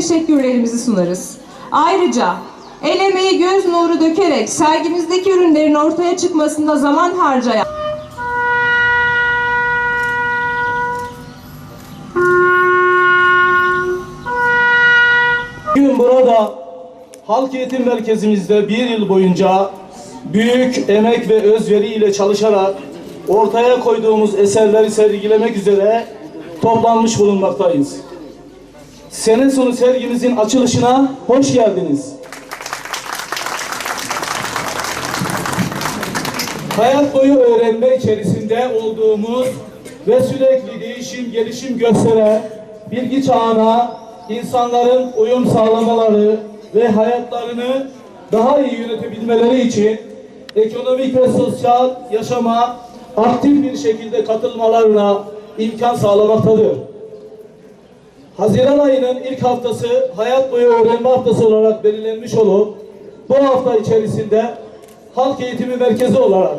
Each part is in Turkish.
teşekkürlerimizi sunarız. Ayrıca el emeği göz nuru dökerek sergimizdeki ürünlerin ortaya çıkmasında zaman harcayan Bugün burada Halk Eğitim Merkezimizde bir yıl boyunca büyük emek ve özveri ile çalışarak ortaya koyduğumuz eserleri sergilemek üzere toplanmış bulunmaktayız. Sene sonu sergimizin açılışına hoş geldiniz. Hayat boyu öğrenme içerisinde olduğumuz ve sürekli değişim, gelişim gösteren bilgi çağına insanların uyum sağlamaları ve hayatlarını daha iyi yönetebilmeleri için ekonomik ve sosyal yaşama aktif bir şekilde katılmalarına imkan sağlamaktadır. Haziran ayının ilk haftası hayat boyu öğrenme haftası olarak belirlenmiş olup bu hafta içerisinde halk eğitimi merkezi olarak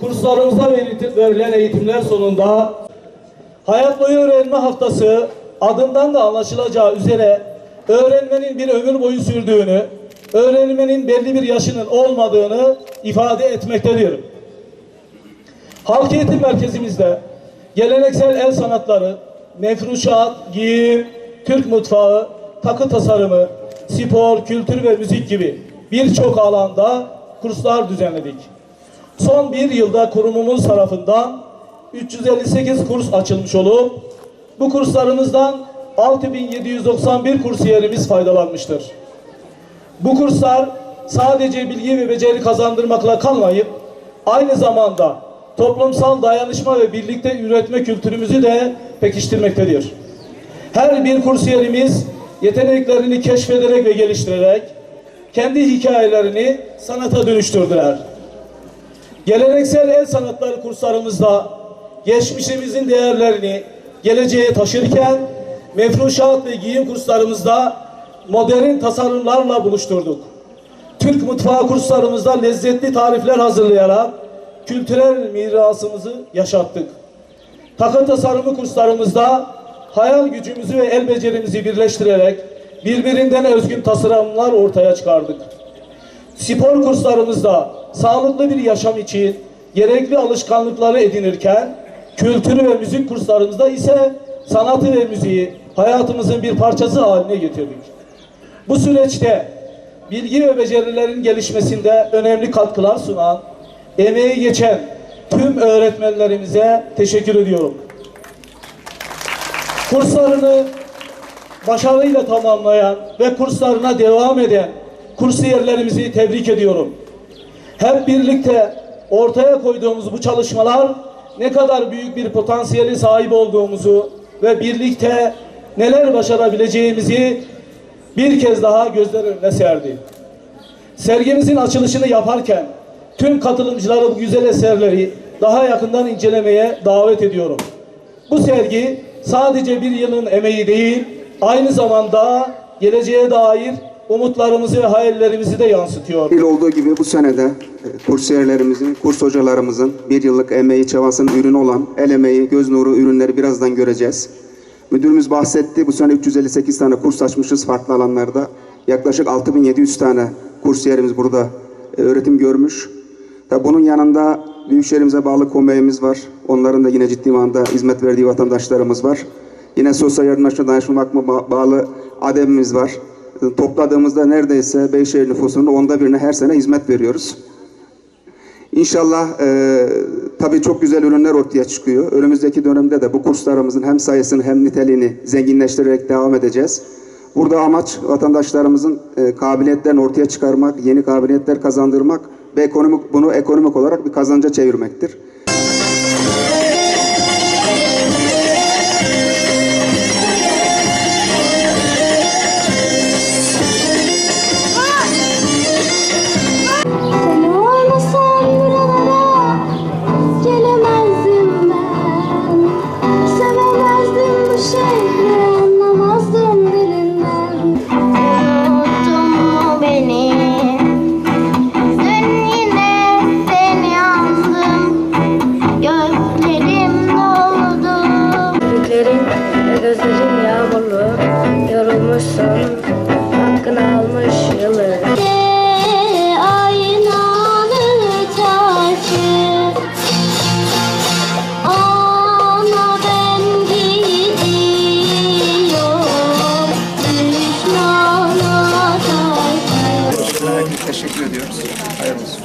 kurslarımızda veri- verilen eğitimler sonunda hayat boyu öğrenme haftası adından da anlaşılacağı üzere öğrenmenin bir ömür boyu sürdüğünü, öğrenmenin belli bir yaşının olmadığını ifade etmektedir. Halk eğitim merkezimizde geleneksel el sanatları, mefruşat, giyim, Türk mutfağı, takı tasarımı, spor, kültür ve müzik gibi birçok alanda kurslar düzenledik. Son bir yılda kurumumuz tarafından 358 kurs açılmış olup bu kurslarımızdan 6791 kursiyerimiz faydalanmıştır. Bu kurslar sadece bilgi ve beceri kazandırmakla kalmayıp aynı zamanda toplumsal dayanışma ve birlikte üretme kültürümüzü de pekiştirmektedir. Her bir kursiyerimiz yeteneklerini keşfederek ve geliştirerek kendi hikayelerini sanata dönüştürdüler. Geleneksel el sanatları kurslarımızda geçmişimizin değerlerini geleceğe taşırken mefruşat ve giyim kurslarımızda modern tasarımlarla buluşturduk. Türk mutfağı kurslarımızda lezzetli tarifler hazırlayarak kültürel mirasımızı yaşattık. Takı tasarımı kurslarımızda hayal gücümüzü ve el becerimizi birleştirerek birbirinden özgün tasarımlar ortaya çıkardık. Spor kurslarımızda sağlıklı bir yaşam için gerekli alışkanlıkları edinirken, kültürü ve müzik kurslarımızda ise sanatı ve müziği hayatımızın bir parçası haline getirdik. Bu süreçte bilgi ve becerilerin gelişmesinde önemli katkılar sunan, emeği geçen tüm öğretmenlerimize teşekkür ediyorum. Kurslarını başarıyla tamamlayan ve kurslarına devam eden kursiyerlerimizi tebrik ediyorum. Hep birlikte ortaya koyduğumuz bu çalışmalar ne kadar büyük bir potansiyeli sahip olduğumuzu ve birlikte neler başarabileceğimizi bir kez daha gözler önüne serdi. Sergimizin açılışını yaparken tüm katılımcıları bu güzel eserleri daha yakından incelemeye davet ediyorum. Bu sergi sadece bir yılın emeği değil, aynı zamanda geleceğe dair umutlarımızı ve hayallerimizi de yansıtıyor. Yıl olduğu gibi bu senede e, kursiyerlerimizin, kurs hocalarımızın bir yıllık emeği, çabasının ürünü olan el emeği, göz nuru ürünleri birazdan göreceğiz. Müdürümüz bahsetti. Bu sene 358 tane kurs açmışız farklı alanlarda. Yaklaşık 6700 tane kursiyerimiz burada e, öğretim görmüş. Tabi bunun yanında büyükşehirimize bağlı komeyimiz var. Onların da yine ciddi manada hizmet verdiği vatandaşlarımız var. Yine Sosyal Yardımlaşma Danışma Vakfı'na ba- bağlı ADEM'imiz var. Topladığımızda neredeyse Beyşehir nüfusunun onda birine her sene hizmet veriyoruz. İnşallah e, tabii çok güzel ürünler ortaya çıkıyor. Önümüzdeki dönemde de bu kurslarımızın hem sayısını hem niteliğini zenginleştirerek devam edeceğiz. Burada amaç vatandaşlarımızın e, kabiliyetlerini ortaya çıkarmak, yeni kabiliyetler kazandırmak ve ekonomik bunu ekonomik olarak bir kazanca çevirmektir. Hakkını almış yılı. Aynalı. Hayırlı olsun.